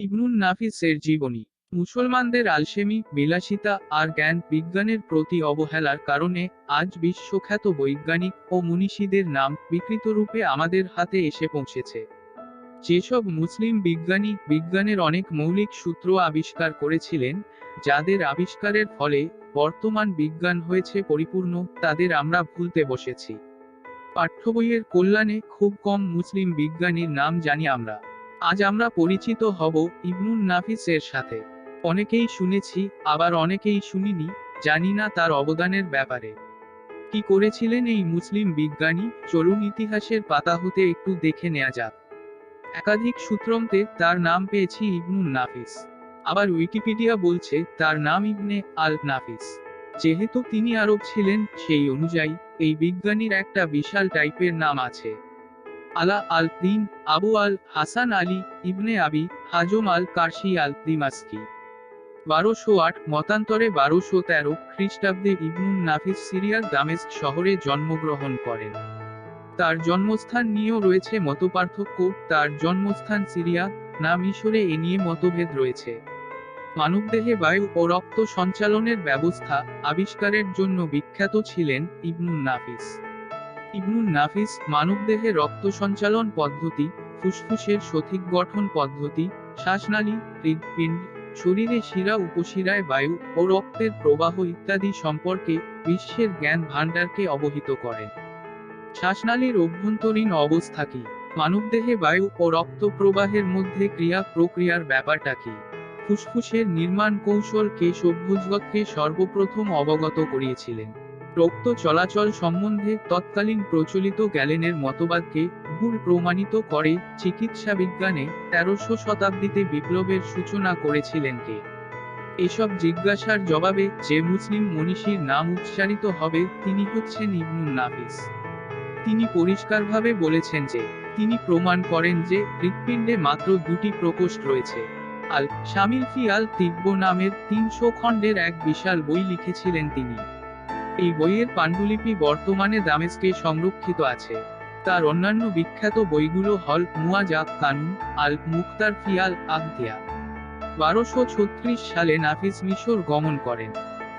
ইবনুন নাফিসের জীবনী। মুসলমানদের আলসেমি, বিলাসিতা আর জ্ঞান বিজ্ঞানের প্রতি অবহেলার কারণে আজ বিশ্বখ্যাত বৈজ্ঞানিক ও মনীষীদের নাম বিকৃত রূপে আমাদের হাতে এসে পৌঁছেছে। যেসব মুসলিম বিজ্ঞানী বিজ্ঞানের অনেক মৌলিক সূত্র আবিষ্কার করেছিলেন, যাদের আবিষ্কারের ফলে বর্তমান বিজ্ঞান হয়েছে পরিপূর্ণ, তাদের আমরা ভুলতে বসেছি। পাঠ্য বইয়ের কল্যাণে খুব কম মুসলিম বিজ্ঞানীর নাম জানি আমরা। আজ আমরা পরিচিত হব ইবনুন নাফিসের সাথে। অনেকেই শুনেছি, আবার অনেকেই শুনিনি, জানি না তার অবদানের ব্যাপারে। কি করেছিলেন এই মুসলিম বিজ্ঞানী? চলুন ইতিহাসের পাতা হতে একটু দেখে নেওয়া যাক। একাধিক সূত্রমতে তার নাম পেয়েছি ইবনুন নাফিস। আবার উইকিপিডিয়া বলছে তার নাম ইবনে আল নাফিস। যেহেতু তিনি আরব ছিলেন, সেই অনুযায়ী এই বিজ্ঞানীর একটা বিশাল টাইপের নাম আছে। আলা আল দিন আবু আল হাসান আলী ইবনে আবি হাজম আল কার্শি আল দিমাস্কি। বারোশো আট মতান্তরে বারোশো তেরো খ্রিস্টাব্দে ইবনুল নাফিস সিরিয়ার দামেস্ক শহরে জন্মগ্রহণ করেন। তার জন্মস্থান নিয়েও রয়েছে মতপার্থক্য। তার জন্মস্থান সিরিয়া, না মিশরে এ নিয়ে মতভেদ রয়েছে। মানবদেহে বায়ু ও রক্ত সঞ্চালনের ব্যবস্থা আবিষ্কারের জন্য বিখ্যাত ছিলেন ইবনুল নাফিস। ইবনুন নাফিস মানবদেহে রক্ত সঞ্চালন পদ্ধতি, ফুসফুসের সঠিক গঠন পদ্ধতি, শ্বাসনালী, হৃদপিণ্ড, শরীরে শিরা, উপশিরায় বায়ু ও রক্তের প্রবাহ ইত্যাদি সম্পর্কে বিশ্বের জ্ঞান ভাণ্ডারকে অবহিত করেন শ্বাসনালীর অভ্যন্তরীণ অবস্থা কি? মানবদেহে বায়ু ও রক্ত প্রবাহের মধ্যে ক্রিয়া প্রক্রিয়ার ব্যাপারটা কি? ফুসফুসের নির্মাণ কৌশল কে সভ্যজগৎকে সর্বপ্রথম অবগত করিয়েছিলেন? রক্ত চলাচল সম্বন্ধে তৎকালীন প্রচলিত গ্যালেনের মতবাদকে ভুল প্রমাণিত করে চিকিৎসা বিজ্ঞানে তেরোশো শতাব্দীতে বিপ্লবের সূচনা করেছিলেন কে। এসব জিজ্ঞাসার জবাবে যে মুসলিম মনীষীর নাম উচ্চারিত হবে তিনি হচ্ছেন ইবনুন নাফিস। তিনি পরিষ্কারভাবে বলেছেন যে, তিনি প্রমাণ করেন যে হৃৎপিণ্ডে মাত্র দুটি প্রকোষ্ঠ রয়েছে। আল শামিল ফি আল তিব্ব নামের তিনশো খণ্ডের এক বিশাল বই লিখেছিলেন তিনি। এই বইয়ের পাণ্ডুলিপি বর্তমানে দামেস্কে সংরক্ষিত আছে। তার অন্যান্য বিখ্যাত বইগুলো হল মুয়াজা কানুন আল মুক্তার ফিয়াল আগদিয়া বারোশো ছত্রিশ সালে নাফিস মিশর গমন করেন।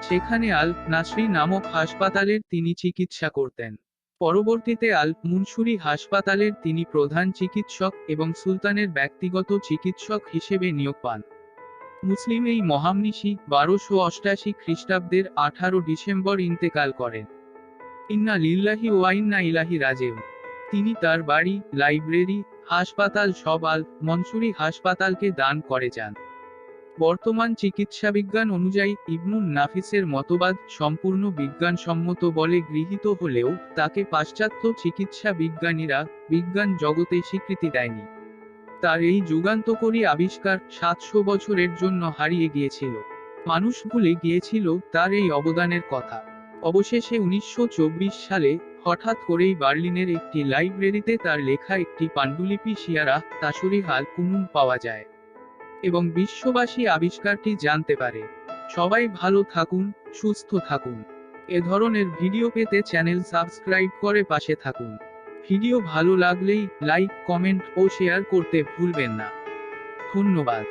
সেখানে আল নাসরি নামক হাসপাতালের তিনি চিকিৎসা করতেন। পরবর্তীতে আল মুনসুরি হাসপাতালের তিনি প্রধান চিকিৎসক এবং সুলতানের ব্যক্তিগত চিকিৎসক হিসেবে নিয়োগ পান। মুসলিম এই মহামনীষী বারোশো অষ্টাশি খ্রিস্টাব্দের আঠারো ডিসেম্বর ইন্তেকাল করেন। ইন্না লিল্লাহি ওয়াইন্না ইলাহি রাজেউ তিনি তার বাড়ি, লাইব্রেরি, হাসপাতাল সব মনসুরি হাসপাতালকে দান করে যান। বর্তমান চিকিৎসা বিজ্ঞান অনুযায়ী ইবনুন নাফিসের মতবাদ সম্পূর্ণ বিজ্ঞানসম্মত বলে গৃহীত হলেও তাকে পাশ্চাত্য চিকিৎসা বিজ্ঞানীরা বিজ্ঞান জগতে স্বীকৃতি দেয়নি। তার এই যুগান্তকরী আবিষ্কার সাতশো বছরের জন্য হারিয়ে গিয়েছিল। মানুষ ভুলে গিয়েছিল তার এই অবদানের কথা। অবশেষে উনিশশো সালে হঠাৎ করেই বার্লিনের একটি লাইব্রেরিতে তার লেখা একটি পাণ্ডুলিপি শিয়ারা তাসরি হাল কুনুন পাওয়া যায় এবং বিশ্ববাসী আবিষ্কারটি জানতে পারে। সবাই ভালো থাকুন, সুস্থ থাকুন। এ ধরনের ভিডিও পেতে চ্যানেল সাবস্ক্রাইব করে পাশে থাকুন। ভিডিও ভালো লাগলেই লাইক কমেন্ট ও শেয়ার করতে ভুলবেন না। ধন্যবাদ।